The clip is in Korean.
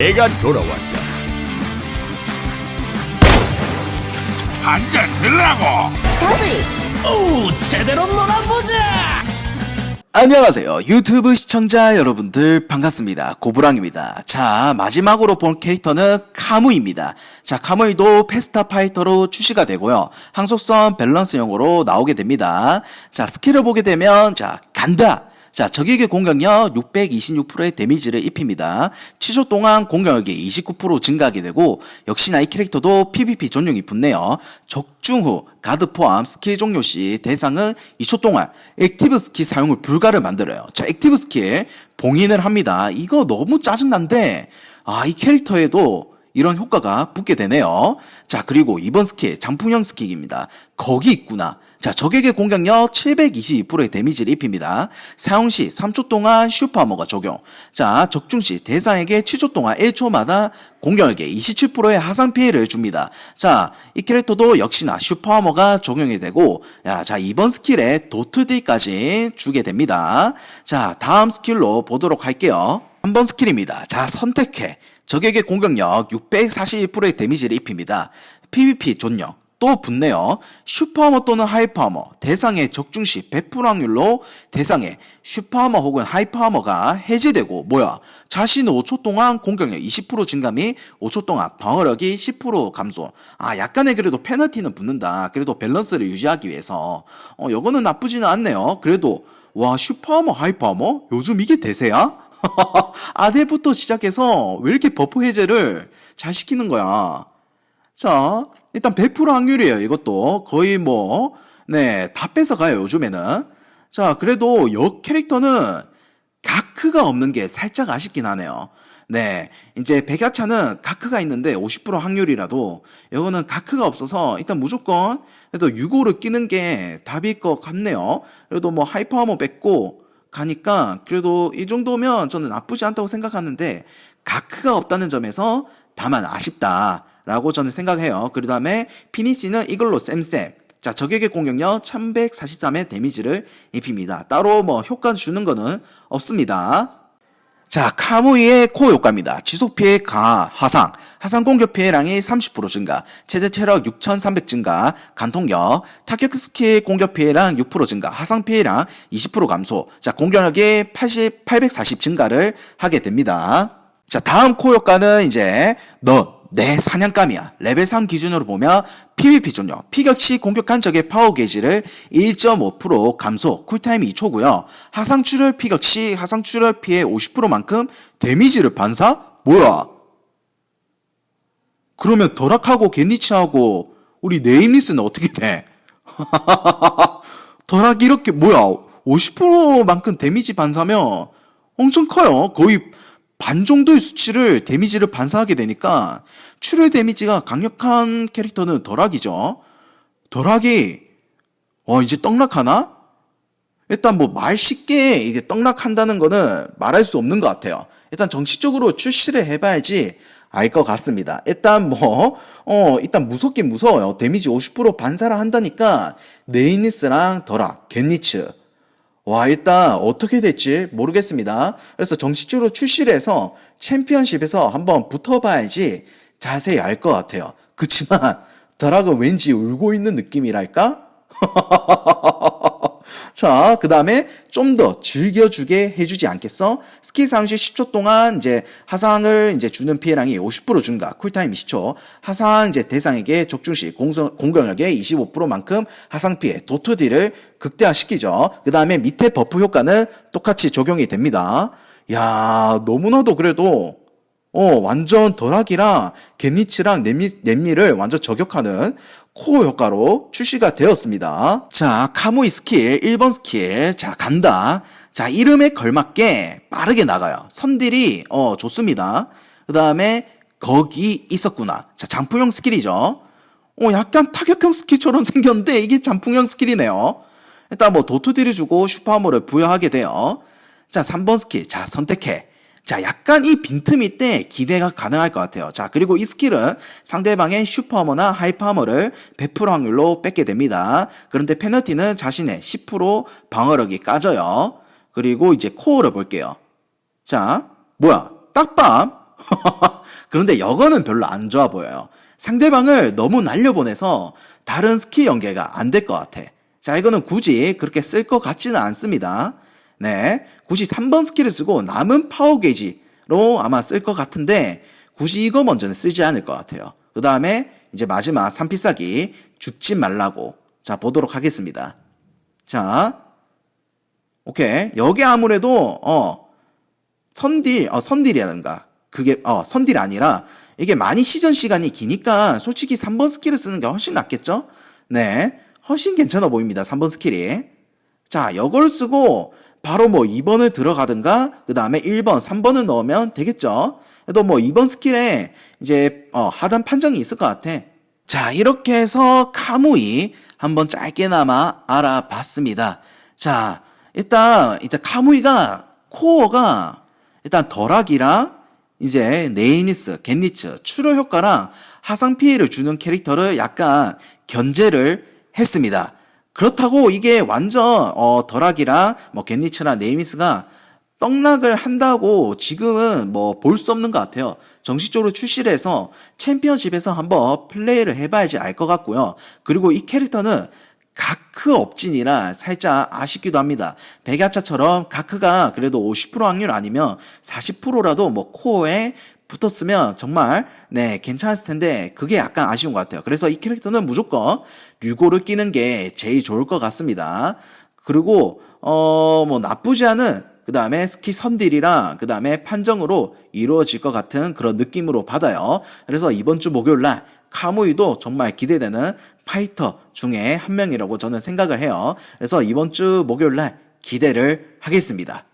내가 돌아왔다. 한잔 들라고 오, 제대로 놀아보자. 안녕하세요. 유튜브 시청자 여러분들 반갑습니다. 고브랑입니다. 자, 마지막으로 본 캐릭터는 카무이입니다. 자, 카무이도 페스타 파이터로 출시가 되고요. 항속성 밸런스용으로 나오게 됩니다. 자, 스킬을 보게 되면 자, 간다. 자, 적에게 공격력 626%의 데미지를 입힙니다. 7초 동안 공격력이 29% 증가하게 되고 역시나 이 캐릭터도 PVP 전용이 붙네요. 적중 후 가드 포함 스킬 종료 시 대상은 2초 동안 액티브 스킬 사용을 불가를 만들어요. 자, 액티브 스킬 봉인을 합니다. 이거 너무 짜증난데 아, 이 캐릭터에도 이런 효과가 붙게 되네요. 자, 그리고 이번 스킬, 장풍형 스킬입니다. 거기 있구나. 자, 적에게 공격력 722%의 데미지를 입힙니다. 사용 시 3초 동안 슈퍼하머가 적용. 자, 적중 시 대상에게 7초 동안 1초마다 공격력의 27%의 하상 피해를 줍니다. 자, 이 캐릭터도 역시나 슈퍼하머가 적용이 되고, 야, 자, 이번 스킬에 도트딜까지 주게 됩니다. 자, 다음 스킬로 보도록 할게요. 3번 스킬입니다. 자, 선택해. 적에게 공격력 641%의 데미지를 입힙니다. PVP 존력. 또 붙네요. 슈퍼하머 또는 하이퍼하머 대상의 적중 시 100% 확률로 대상의 슈퍼하머 혹은 하이퍼하머가 해제되고 뭐야 자신은 5초 동안 공격력 20% 증가 및 5초 동안 방어력이 10% 감소 아 약간의 그래도 페널티는 붙는다 그래도 밸런스를 유지하기 위해서 어 요거는 나쁘지는 않네요 그래도 와 슈퍼하머 하이퍼하머 요즘 이게 대세야? 아대부터 시작해서 왜 이렇게 버프 해제를 잘 시키는 거야 자, 일단 100% 확률이에요. 이것도 거의 뭐, 네, 다 뺏어가요. 요즘에는. 자, 그래도 여 캐릭터는 가크가 없는 게 살짝 아쉽긴 하네요. 네, 이제 백야차는 가크가 있는데 50% 확률이라도 이거는 가크가 없어서 일단 무조건 그래도 6호를 끼는 게 답일 것 같네요. 그래도 뭐 하이퍼하머 뺏고 가니까 그래도 이 정도면 저는 나쁘지 않다고 생각하는데 가크가 없다는 점에서 다만 아쉽다라고 저는 생각해요. 그 다음에 피니시는 이걸로 쌤쌤. 자, 적에게 공격력 1143의 데미지를 입힙니다. 따로 뭐 효과 주는 거는 없습니다. 자, 카무이의 코어 효과입니다. 지속 피해 강화, 하상, 하상 공격 피해량이 30% 증가, 최대 체력 6300 증가, 간통력, 타격 스킬 공격 피해량 6% 증가, 하상 피해량 20% 감소, 자, 공격력이 80, 840 증가를 하게 됩니다. 자, 다음 코어 효과는 이제 너 내 사냥감이야. 레벨 3 기준으로 보면 PVP 존요. 피격시 공격한 적의 파워 게이지를 1.5% 감소, 쿨타임이 2초고요. 하상 출혈 피격 시 하상 출혈 피해 50%만큼 데미지를 반사? 뭐야? 그러면 더락하고 겐니치하고 우리 네임리스는 어떻게 돼? 더락이 이렇게 뭐야? 50%만큼 데미지 반사면 엄청 커요. 거의 반 정도의 수치를 데미지를 반사하게 되니까 출혈 데미지가 강력한 캐릭터는 덜하기죠. 덜하기 어 이제 떡락하나? 일단 뭐 말 쉽게 이게 떡락한다는 거는 말할 수 없는 것 같아요. 일단 정식적으로 출시를 해봐야지 알 것 같습니다. 일단 뭐, 어, 일단 무섭긴 무서워요. 데미지 50% 반사를 한다니까, 네이니스랑 더라, 겟니츠. 와, 일단 어떻게 될지 모르겠습니다. 그래서 정식적으로 출시를 해서 챔피언십에서 한번 붙어봐야지 자세히 알 것 같아요. 그치만, 더락은 왠지 울고 있는 느낌이랄까? 자, 그 다음에 좀 더 즐겨주게 해주지 않겠어? 스키 사용 시 10초 동안 이제 하상을 이제 주는 피해량이 50% 증가, 쿨타임 20초. 하상 이제 대상에게 적중 시 공성, 공격력의 25%만큼 하상 피해, 도트딜을 극대화시키죠. 그 다음에 밑에 버프 효과는 똑같이 적용이 됩니다. 야, 너무나도 그래도 어, 완전 덜하기랑 겟니치랑 넷미, 넷미를 완전 저격하는 코어 효과로 출시가 되었습니다. 자, 카무이 스킬, 1번 스킬. 자, 간다. 자, 이름에 걸맞게 빠르게 나가요. 선딜이, 어, 좋습니다. 그 다음에, 거기 있었구나. 자, 장풍형 스킬이죠. 어, 약간 타격형 스킬처럼 생겼는데, 이게 장풍형 스킬이네요. 일단 뭐, 도트 딜을 주고 슈퍼하머를 부여하게 돼요. 자, 3번 스킬. 자, 선택해. 자, 약간 이 빈틈이 때 기대가 가능할 것 같아요. 자, 그리고 이 스킬은 상대방의 슈퍼하머나 하이퍼하머를 100% 확률로 뺏게 됩니다. 그런데 페널티는 자신의 10% 방어력이 까져요. 그리고 이제 코어를 볼게요. 자, 뭐야? 딱밤? 그런데 여거는 별로 안 좋아 보여요. 상대방을 너무 날려보내서 다른 스킬 연계가 안 될 것 같아. 자, 이거는 굳이 그렇게 쓸 것 같지는 않습니다. 네. 굳이 3번 스킬을 쓰고 남은 파워 게이지로 아마 쓸 것 같은데 굳이 이거 먼저는 쓰지 않을 것 같아요. 그 다음에 이제 마지막 3필살기 죽지 말라고. 자, 보도록 하겠습니다. 자, 오케이. 여기 아무래도, 어, 선딜, 어, 선딜이라든가. 그게, 어, 선딜 아니라, 이게 많이 시전 시간이 기니까 솔직히 3번 스킬을 쓰는 게 훨씬 낫겠죠? 네. 훨씬 괜찮아 보입니다. 3번 스킬이. 자, 이걸 쓰고, 바로 뭐 2번을 들어가든가, 그 다음에 1번, 3번을 넣으면 되겠죠? 그래도 뭐 2번 스킬에 이제, 어, 하단 판정이 있을 것 같아. 자, 이렇게 해서 카무이 한번 짧게나마 알아봤습니다. 자, 일단, 일단 카무이가 코어가 일단 덜하기랑 이제 네이니스, 겟니츠, 추로 효과랑 하상 피해를 주는 캐릭터를 약간 견제를 했습니다. 그렇다고 이게 완전 어 덜하기랑 뭐 겟니츠나 네이니스가 떡락을 한다고 지금은 뭐 볼 수 없는 것 같아요. 정식적으로 출시를 해서 챔피언십에서 한번 플레이를 해봐야지 알 것 같고요. 그리고 이 캐릭터는 가크 업진이라 살짝 아쉽기도 합니다. 백야차처럼 가크가 그래도 50% 확률 아니면 40%라도 뭐 코어에 붙었으면 정말 네 괜찮았을 텐데 그게 약간 아쉬운 것 같아요. 그래서 이 캐릭터는 무조건 류고를 끼는 게 제일 좋을 것 같습니다. 그리고 어 뭐 나쁘지 않은 그 다음에 스키 선딜이랑 그 다음에 판정으로 이루어질 것 같은 그런 느낌으로 받아요. 그래서 이번 주 목요일 날 카무이도 정말 기대되는 파이터 중에 한 명이라고 저는 생각을 해요. 그래서 이번 주 목요일 날 기대를 하겠습니다.